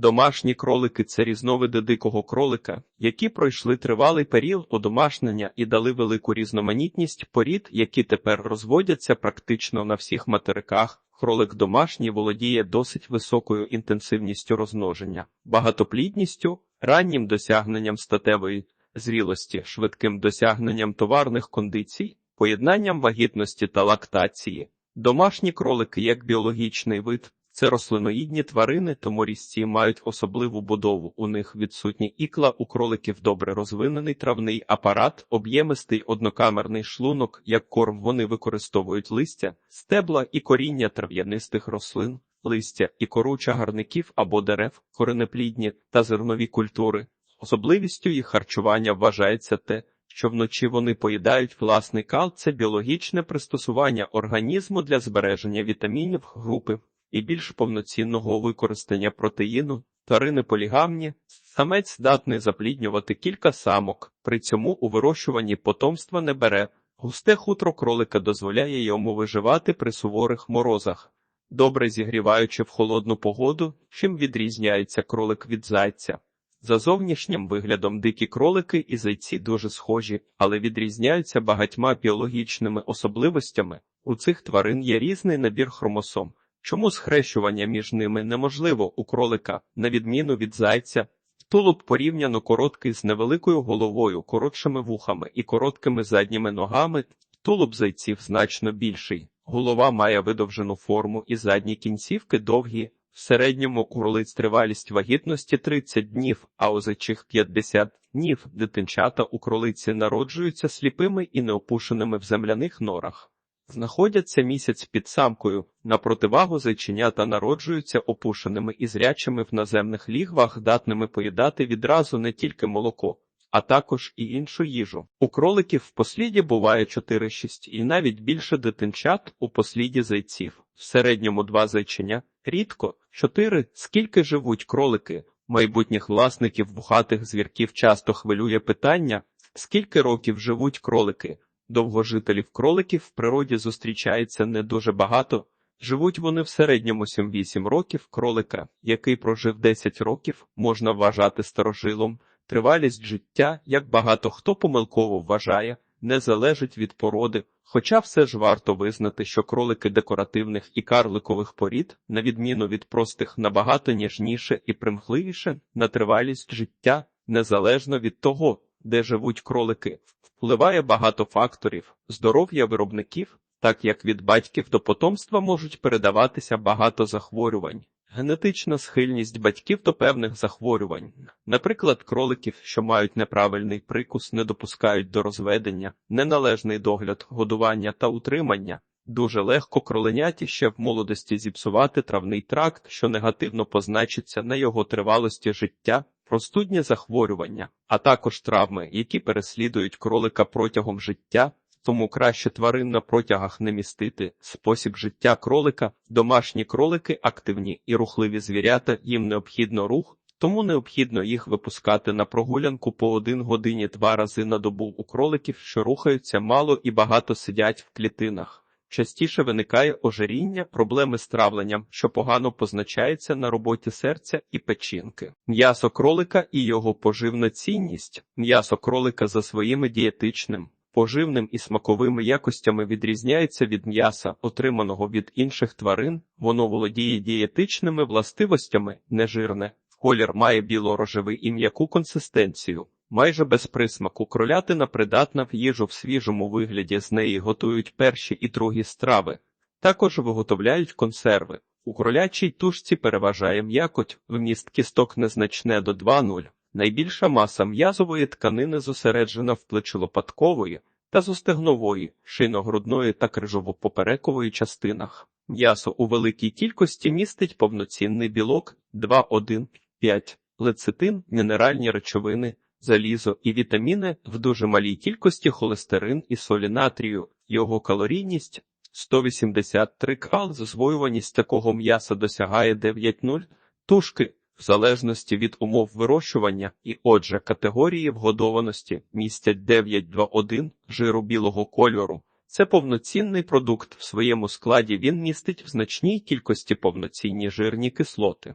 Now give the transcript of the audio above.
Домашні кролики це різновиди дикого кролика, які пройшли тривалий період одомашнення і дали велику різноманітність порід, які тепер розводяться практично на всіх материках. Кролик домашній володіє досить високою інтенсивністю розмноження, багатоплідністю, раннім досягненням статевої зрілості, швидким досягненням товарних кондицій, поєднанням вагітності та лактації. Домашні кролики як біологічний вид це рослиноїдні тварини, тому різці мають особливу будову. У них відсутні ікла, у кроликів добре розвинений травний апарат, об'ємистий однокамерний шлунок, як корм вони використовують листя, стебла і коріння трав'янистих рослин, листя і кору чагарників або дерев, коренеплідні та зернові культури. Особливістю їх харчування вважається те, що вночі вони поїдають власний кал, це біологічне пристосування організму для збереження вітамінів групи і більш повноцінного використання протеїну. Тварини полігамні, самець здатний запліднювати кілька самок, при цьому у вирощуванні потомства не бере. Густе хутро кролика дозволяє йому виживати при суворих морозах, добре зігріваючи в холодну погоду, чим відрізняється кролик від зайця. За зовнішнім виглядом дикі кролики і зайці дуже схожі, але відрізняються багатьма біологічними особливостями. У цих тварин є різний набір хромосом. Чому схрещування між ними неможливо у кролика, на відміну від зайця? Тулуб порівняно короткий з невеликою головою, коротшими вухами і короткими задніми ногами. Тулуб зайців значно більший. Голова має видовжену форму і задні кінцівки довгі. В середньому у тривалість вагітності 30 днів, а у зайчих 50 днів. Дитинчата у кролиці народжуються сліпими і неопушеними в земляних норах. Знаходяться місяць під самкою, на противагу зайченята народжуються опушеними і зрячими в наземних лігвах, датними поїдати відразу не тільки молоко, а також і іншу їжу. У кроликів в посліді буває 4-6 і навіть більше дитинчат у посліді зайців. В середньому два зайченя, рідко 4. Скільки живуть кролики? Майбутніх власників вухатих звірків часто хвилює питання, скільки років живуть кролики. Довгожителів кроликів в природі зустрічається не дуже багато. Живуть вони в середньому 7-8 років кролика, який прожив 10 років, можна вважати старожилом. Тривалість життя, як багато хто помилково вважає, не залежить від породи, хоча все ж варто визнати, що кролики декоративних і карликових порід, на відміну від простих, набагато ніжніше і примхливіше на тривалість життя, незалежно від того, де живуть кролики. Впливає багато факторів здоров'я виробників, так як від батьків до потомства можуть передаватися багато захворювань, генетична схильність батьків до певних захворювань, наприклад, кроликів, що мають неправильний прикус, не допускають до розведення, неналежний догляд, годування та утримання. Дуже легко кроленяті ще в молодості зіпсувати травний тракт, що негативно позначиться на його тривалості життя, простудні захворювання, а також травми, які переслідують кролика протягом життя, тому краще тварин на протягах не містити. Спосіб життя кролика, домашні кролики активні і рухливі звірята, їм необхідно рух. Тому необхідно їх випускати на прогулянку по один годині два рази на добу у кроликів, що рухаються мало і багато сидять в клітинах. Частіше виникає ожиріння, проблеми з травленням, що погано позначається на роботі серця і печінки. М'ясо кролика і його поживна цінність. М'ясо кролика за своїми дієтичним, поживним і смаковими якостями відрізняється від м'яса, отриманого від інших тварин. Воно володіє дієтичними властивостями, нежирне. Колір має біло-рожевий і м'яку консистенцію. Майже без присмаку кролятина придатна в їжу в свіжому вигляді, з неї готують перші і другі страви. Також виготовляють консерви. У кролячій тушці переважає м'якоть, вміст кісток незначне до 2,0. Найбільша маса м'язової тканини зосереджена в плечолопаткової та зостегнової, шиногрудної та крижово-поперекової частинах. М'ясо у великій кількості містить повноцінний білок 2,1,5, лецитин, мінеральні речовини залізо і вітаміни в дуже малій кількості холестерин і солі натрію. Його калорійність 183 кал, засвоюваність такого м'яса досягає 9,0 тушки, в залежності від умов вирощування, і, отже, категорії вгодованості містять 9,2,1 жиру білого кольору. Це повноцінний продукт в своєму складі він містить в значній кількості повноцінні жирні кислоти.